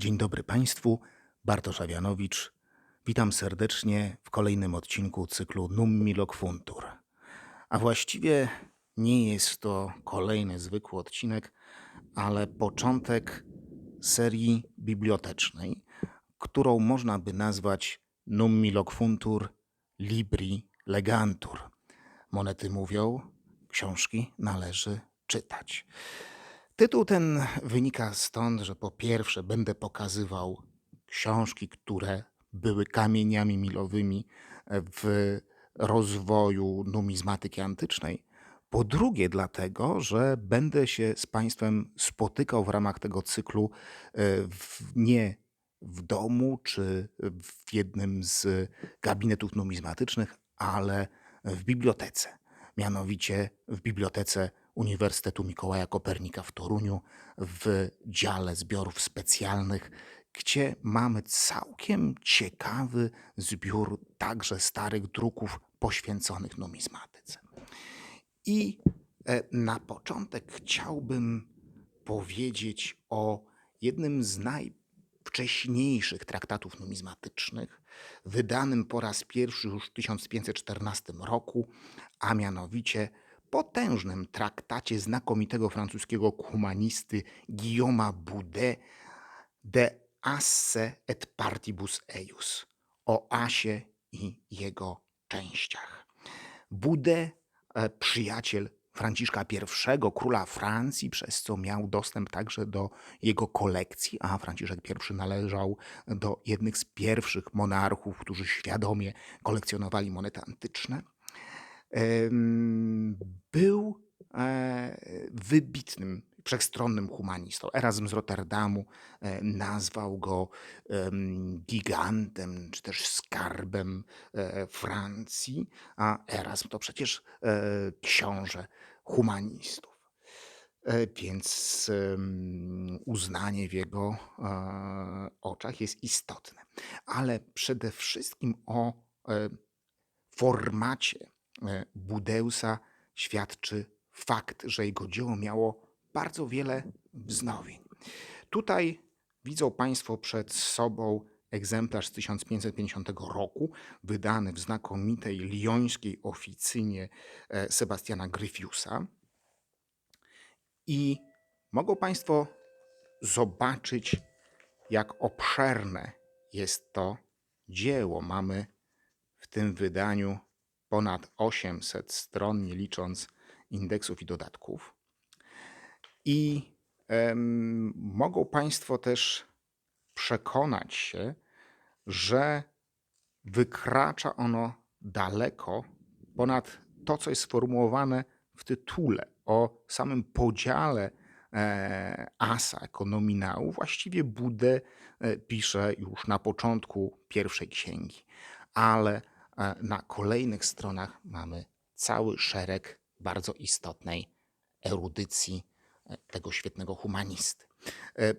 Dzień dobry Państwu, Bartosz Awianowicz. Witam serdecznie w kolejnym odcinku cyklu Nummi Locfuntur. A właściwie nie jest to kolejny zwykły odcinek, ale początek serii bibliotecznej, którą można by nazwać Nummi Locfuntur Libri Legantur. Monety mówią, książki należy czytać. Tytuł ten wynika stąd, że po pierwsze będę pokazywał książki, które były kamieniami milowymi w rozwoju numizmatyki antycznej. Po drugie, dlatego, że będę się z Państwem spotykał w ramach tego cyklu e, w, nie w domu czy w jednym z gabinetów numizmatycznych, ale w bibliotece. Mianowicie w bibliotece Uniwersytetu Mikołaja Kopernika w Toruniu w dziale zbiorów specjalnych, gdzie mamy całkiem ciekawy zbiór także starych druków poświęconych numizmatyce. I e, na początek chciałbym powiedzieć o jednym z najwcześniejszych traktatów numizmatycznych, wydanym po raz pierwszy już w 1514 roku, a mianowicie potężnym traktacie znakomitego francuskiego humanisty Guillauma Boudet De Asse et Partibus Eius o Asie i jego częściach. Boudet, e, przyjaciel Franciszka I, króla Francji, przez co miał dostęp także do jego kolekcji, a Franciszek I należał do jednych z pierwszych monarchów, którzy świadomie kolekcjonowali monety antyczne był e, wybitnym, wszechstronnym humanistą. Erasm z Rotterdamu e, nazwał go em, gigantem, czy też skarbem e, Francji, a Erasm to przecież książę humanistów. Więc uznanie w jego oczach jest istotne. Ale przede wszystkim o formacie Budeusa świadczy fakt, że jego dzieło miało bardzo wiele wznowień. Tutaj widzą Państwo przed sobą egzemplarz z 1550 roku, wydany w znakomitej liońskiej oficynie e, Sebastiana Gryfiusa. I mogą Państwo zobaczyć, jak obszerne jest to dzieło. Mamy w tym wydaniu ponad 800 stron, nie licząc indeksów i dodatków. I em, mogą Państwo też przekonać się, że wykracza ono daleko ponad to, co jest sformułowane w tytule o samym podziale e, asa jako nominału. Właściwie Budę e, pisze już na początku pierwszej księgi, ale na kolejnych stronach mamy cały szereg bardzo istotnej erudycji e, tego świetnego humanisty. E,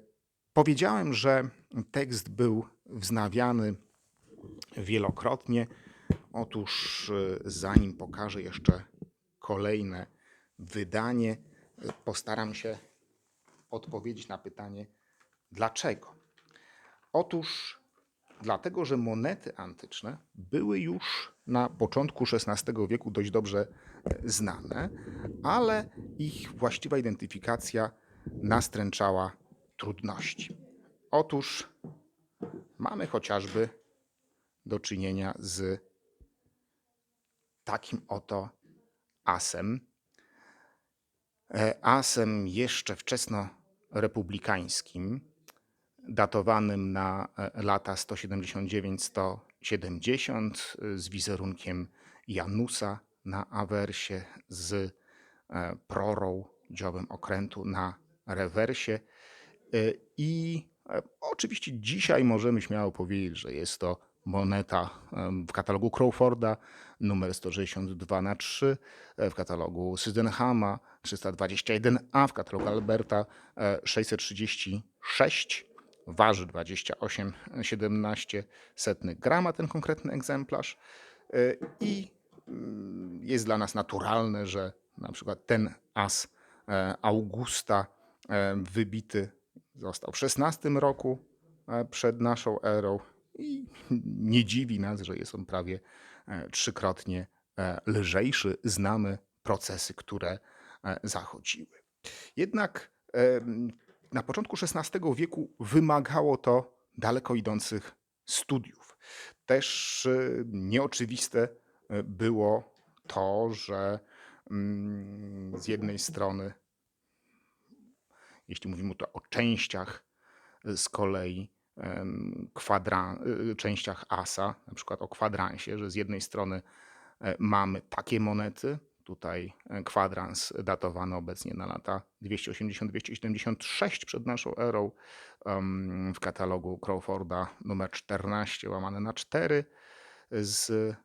Powiedziałem, że tekst był wznawiany wielokrotnie. Otóż, e, zanim pokażę jeszcze kolejne wydanie, postaram się odpowiedzieć na pytanie, dlaczego. Otóż dlatego, że monety antyczne były już na początku XVI wieku dość dobrze e, znane, ale ich właściwa identyfikacja nastręczała trudności. Otóż mamy chociażby do czynienia z takim oto asem. E, Asem jeszcze wczesnorepublikańskim, datowanym na e, lata 179-170 z wizerunkiem Janusa na awersie, z e, prorą, dziobem okrętu na rewersie. E, I e, oczywiście dzisiaj możemy śmiało powiedzieć, że jest to moneta w katalogu Crawforda numer 162 na 3, e, w katalogu Sydenhama 321a, w katalogu Alberta e, 636 waży 28,17 setnych grama ten konkretny egzemplarz E, i mm, jest dla nas naturalne, że na przykład ten as e, Augusta e, wybity został w XVI roku e, przed naszą erą i nie dziwi nas, że jest on prawie trzykrotnie lżejszy. Znamy procesy, które zachodziły. Jednak na początku XVI wieku wymagało to daleko idących studiów. Też e, nieoczywiste e, było to, że mm, z jednej strony, jeśli mówimy tu o częściach e, z kolei kwadra, częściach asa, na przykład o kwadransie, że z jednej strony e, mamy takie monety, tutaj e, kwadrans datowany obecnie na lata 280-276 przed naszą erą w katalogu Crawforda numer 14 łamane na 4 z e,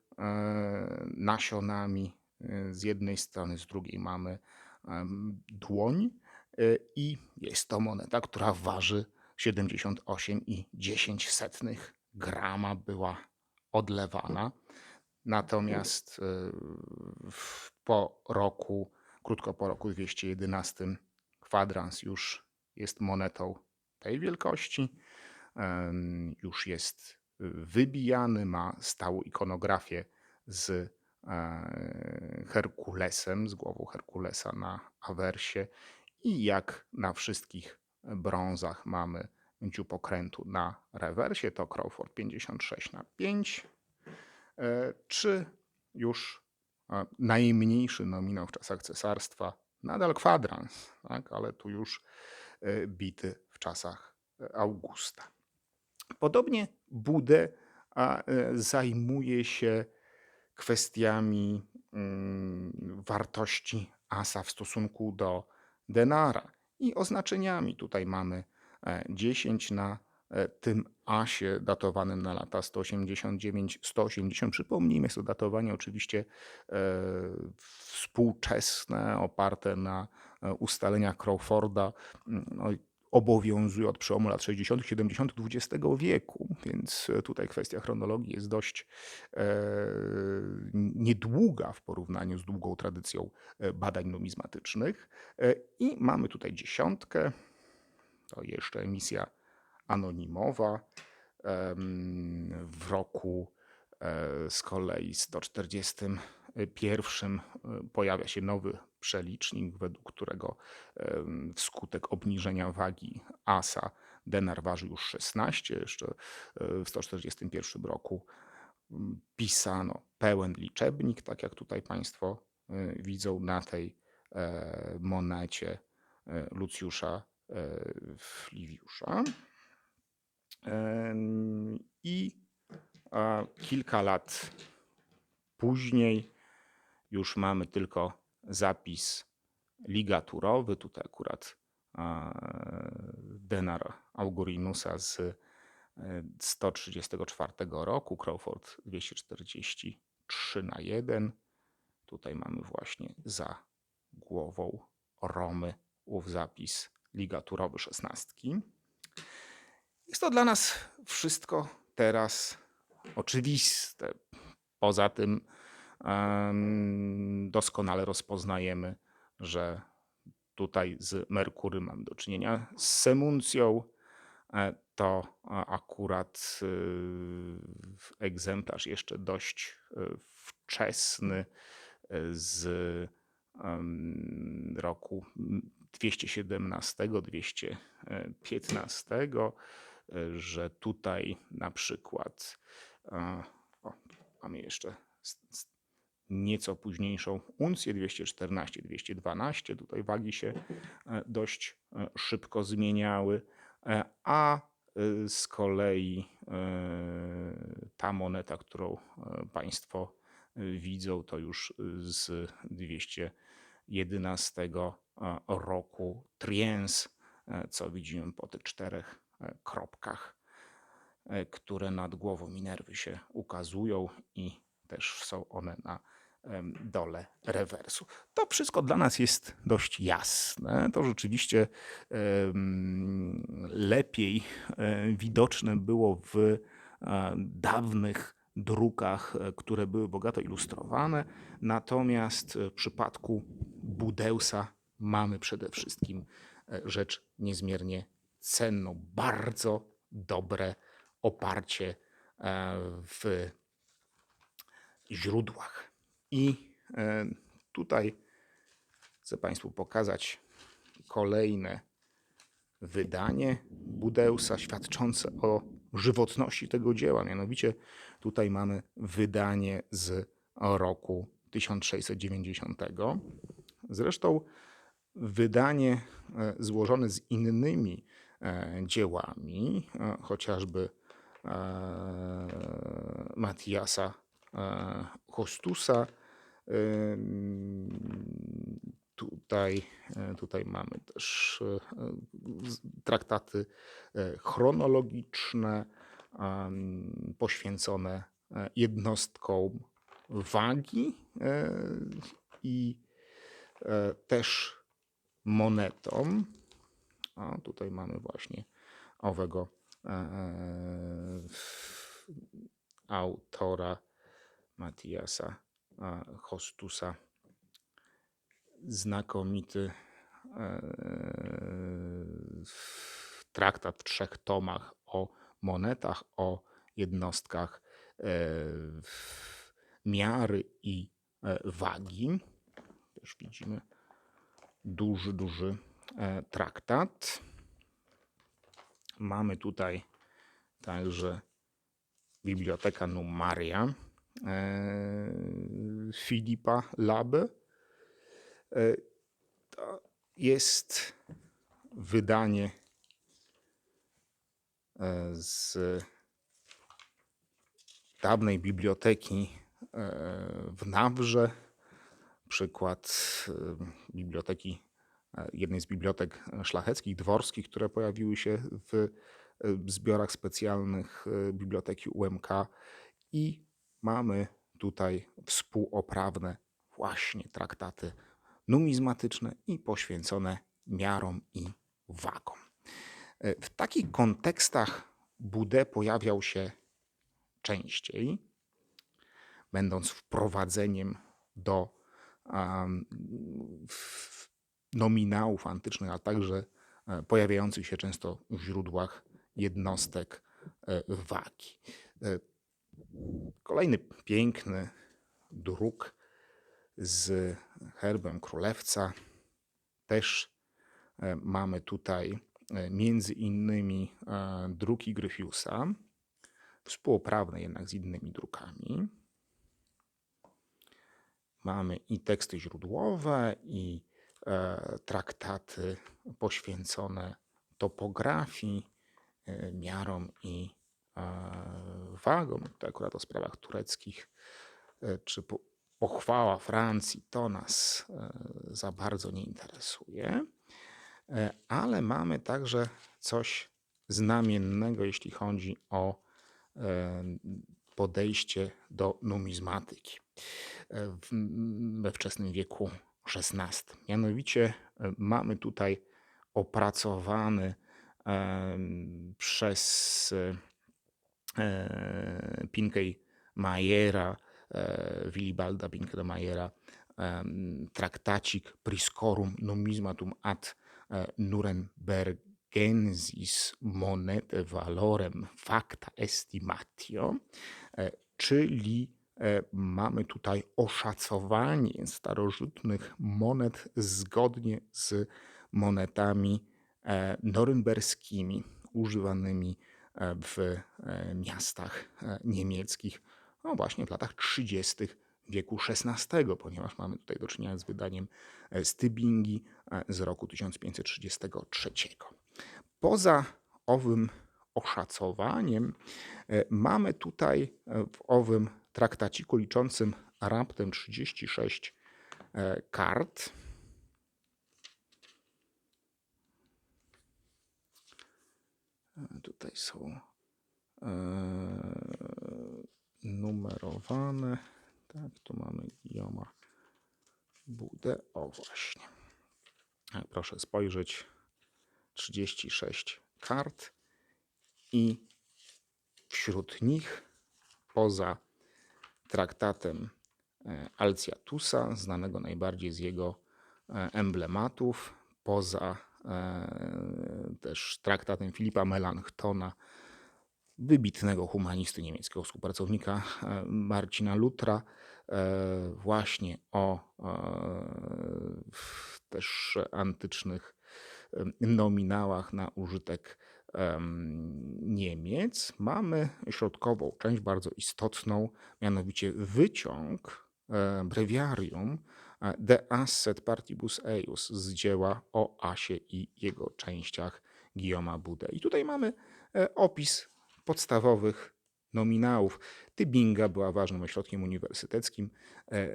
nasionami e, z jednej strony, z drugiej mamy dłoń i jest to moneta, która waży 78,10 grama była odlewana. Natomiast w- po roku, krótko po roku 211, kwadrans już jest monetą tej wielkości. Już jest wybijany, ma stałą ikonografię z e, Herkulesem, z głową Herkulesa na awersie. I jak na wszystkich brązach mamy dziób okrętu na rewersie, to Crawford 56 na 5 e, czy już e, najmniejszy nominał w czasach cesarstwa, nadal kwadrans, tak? ale tu już e, bity w czasach e, Augusta. Podobnie Budę e, zajmuje się kwestiami mm, wartości asa w stosunku do denara i oznaczeniami. Tutaj mamy e, 10 na e, tym asie datowanym na lata 189-180. Przypomnijmy, jest to datowanie oczywiście e, współczesne, oparte na e, ustaleniach Crawforda. Mm, No, obowiązuje od przełomu lat 60., 70. XX wieku, więc e, tutaj kwestia chronologii jest dość e, niedługa w porównaniu z długą tradycją e, badań numizmatycznych. E, I mamy tutaj dziesiątkę, to jeszcze emisja anonimowa. W roku e, z kolei 141 e, pojawia się nowy przelicznik, według którego wskutek obniżenia wagi asa denar waży już 16. Jeszcze e, w 141 roku pisano pełen liczebnik, tak jak tutaj Państwo widzą na tej monecie Lucjusza Fliwiusza. I kilka lat później już mamy tylko zapis ligaturowy. Tutaj akurat denar Augurinusa z e, 134 roku, Crawford 243 na 1. Tutaj mamy właśnie za głową Romy ów zapis ligaturowy szesnastki. Jest to dla nas wszystko teraz oczywiste. Poza tym doskonale rozpoznajemy, że tutaj z Merkurym mamy do czynienia z Semuncją. E, To a, akurat y, egzemplarz jeszcze dość wczesny z roku 217-215, y, że tutaj na przykład e, o, mamy jeszcze nieco późniejszą uncję 214-212. Tutaj wagi się e, dość e, szybko zmieniały, a z kolei ta moneta, którą Państwo widzą, to już z 211 e, roku Triens, co widzimy po tych czterech kropkach, e, które nad głową Minerwy się ukazują i też są one na dole rewersu. To wszystko dla nas jest dość jasne. To rzeczywiście lepiej e, widoczne było w e, dawnych drukach, e, które były bogato ilustrowane. Natomiast w przypadku Budeusa mamy przede wszystkim e, rzecz niezmiernie cenną, bardzo dobre oparcie e, w źródłach. I e, tutaj chcę Państwu pokazać kolejne wydanie Budeusa świadczące o żywotności tego dzieła. Mianowicie tutaj mamy wydanie z roku 1690. Zresztą wydanie e, złożone z innymi dziełami, e, chociażby Matiasa Hostusa. Tutaj, tutaj mamy też traktaty chronologiczne poświęcone jednostkom wagi i też monetom. A tutaj mamy właśnie owego autora Matiasa Hostusa. Znakomity traktat w trzech tomach o monetach, o jednostkach miary i wagi. Też widzimy duży, duży traktat. Mamy tutaj także Biblioteka Numaria Filipa Labe. To jest wydanie z dawnej biblioteki w Nawrze. Przykład biblioteki, jednej z bibliotek szlacheckich, dworskich, które pojawiły się w zbiorach specjalnych biblioteki UMK i mamy tutaj współoprawne właśnie traktaty numizmatyczne i poświęcone miarom i wagom. W takich kontekstach Budę pojawiał się częściej, będąc wprowadzeniem do um, nominałów antycznych, a także e, pojawiających się często w źródłach jednostek e, wagi. E, kolejny piękny druk z herbem królewca. Też mamy tutaj między innymi druki Gryfiusa, współprawne jednak z innymi drukami. Mamy i teksty źródłowe, i traktaty poświęcone topografii, e, miarom i e, wagom. To akurat o sprawach tureckich, e, czy po, pochwała Francji, to nas e, za bardzo nie interesuje. E, ale mamy także coś znamiennego, jeśli chodzi o e, podejście do numizmatyki we wczesnym wieku XVI. Mianowicie mamy tutaj opracowany przez Majera, Wilibalda Pinkej Majera, traktacik Priscorum Numismatum ad Nurembergensis monete valorem facta estimatio, czyli mamy tutaj oszacowanie starożytnych monet zgodnie z monetami norymberskimi używanymi w miastach niemieckich, no właśnie w latach 30 wieku XVI, ponieważ mamy tutaj do czynienia z wydaniem Stybingi z roku 1533. Poza owym oszacowaniem mamy tutaj w owym traktaciku liczącym raptem 36 kart. Tutaj są numerowane. Tak, tu mamy Gioma Budę. O właśnie. Proszę spojrzeć. 36 kart i wśród nich poza traktatem Alciatusa, znanego najbardziej z jego emblematów, poza e, też traktatem Filipa Melanchtona, wybitnego humanisty niemieckiego współpracownika e, Marcina Lutra, e, właśnie o e, też antycznych nominałach na użytek Niemiec. Mamy środkową część bardzo istotną, mianowicie wyciąg breviarium e, De Asset Partibus Eius z dzieła o Asie i jego częściach Guillauma Budę. I tutaj mamy e, opis podstawowych nominałów. Tybinga była ważnym ośrodkiem uniwersyteckim. E,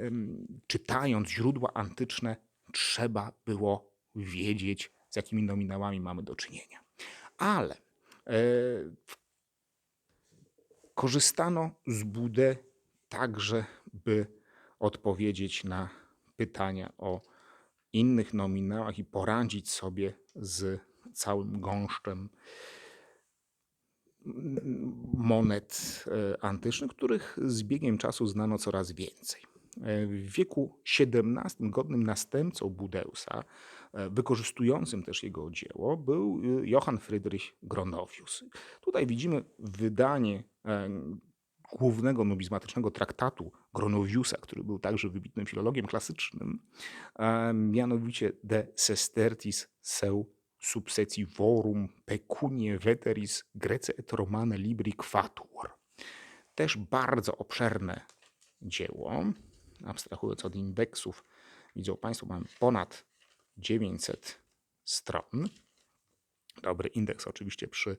Czytając źródła antyczne, trzeba było wiedzieć, z jakimi nominałami mamy do czynienia. Ale e, korzystano z Budę także, by odpowiedzieć na pytania o innych nominałach i poradzić sobie z całym gąszczem monet e, antycznych, których z biegiem czasu znano coraz więcej. W wieku XVII godnym następcą Budeusa, e, wykorzystującym też jego dzieło, był e, Johann Friedrich Gronowius. Tutaj widzimy wydanie e, głównego numizmatycznego traktatu Gronowiusa, który był także wybitnym filologiem klasycznym, mianowicie De Sestertis seu subsecivorum pecunie veteris Grece et Romane libri quatur. Też bardzo obszerne dzieło, abstrahując od indeksów, widzą Państwo, mamy ponad 900 stron. Dobry indeks oczywiście przy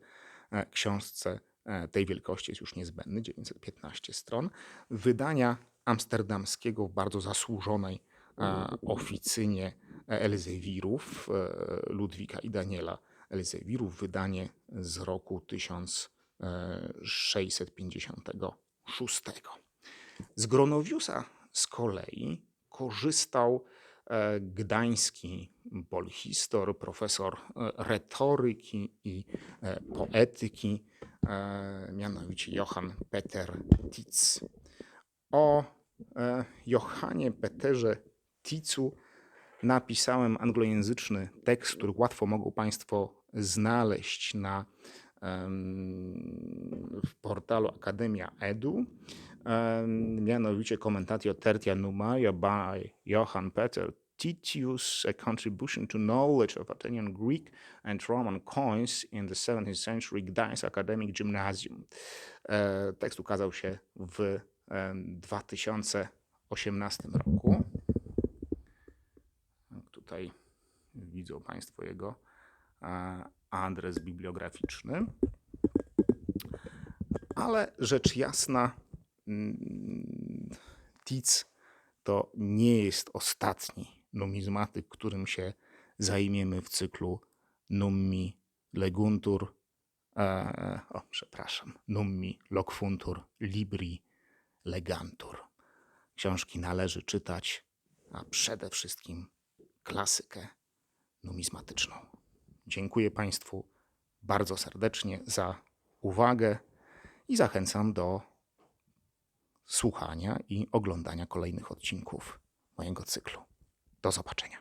e, książce e, tej wielkości jest już niezbędny, 915 stron. Wydania amsterdamskiego w bardzo zasłużonej e, oficynie Elzewirów, Ludwika i Daniela Elzewirów, wydanie z roku 1656. Z Gronowiusa z kolei korzystał e, gdański polhistor, profesor e, retoryki i e, poetyki, mianowicie Johann Peter Titz. O Johanie Peterze Titzu napisałem anglojęzyczny tekst, który łatwo mogą Państwo znaleźć na w portalu Akademia Edu. Mianowicie Commentatio Tertia Numaria by Johann Peter Titius, a contribution to knowledge of Athenian Greek and Roman coins in the 17th century Gdańsk Academic Gymnasium. E, Tekst ukazał się w em, 2018 roku. Tutaj widzą Państwo jego e, adres bibliograficzny. Ale rzecz jasna, Tic to nie jest ostatni numizmatyk, którym się zajmiemy w cyklu Nummi Leguntur, e, o przepraszam, Nummi Locfuntur Libri Legantur. Książki należy czytać, a przede wszystkim klasykę numizmatyczną. Dziękuję Państwu bardzo serdecznie za uwagę i zachęcam do słuchania i oglądania kolejnych odcinków mojego cyklu. Do zobaczenia.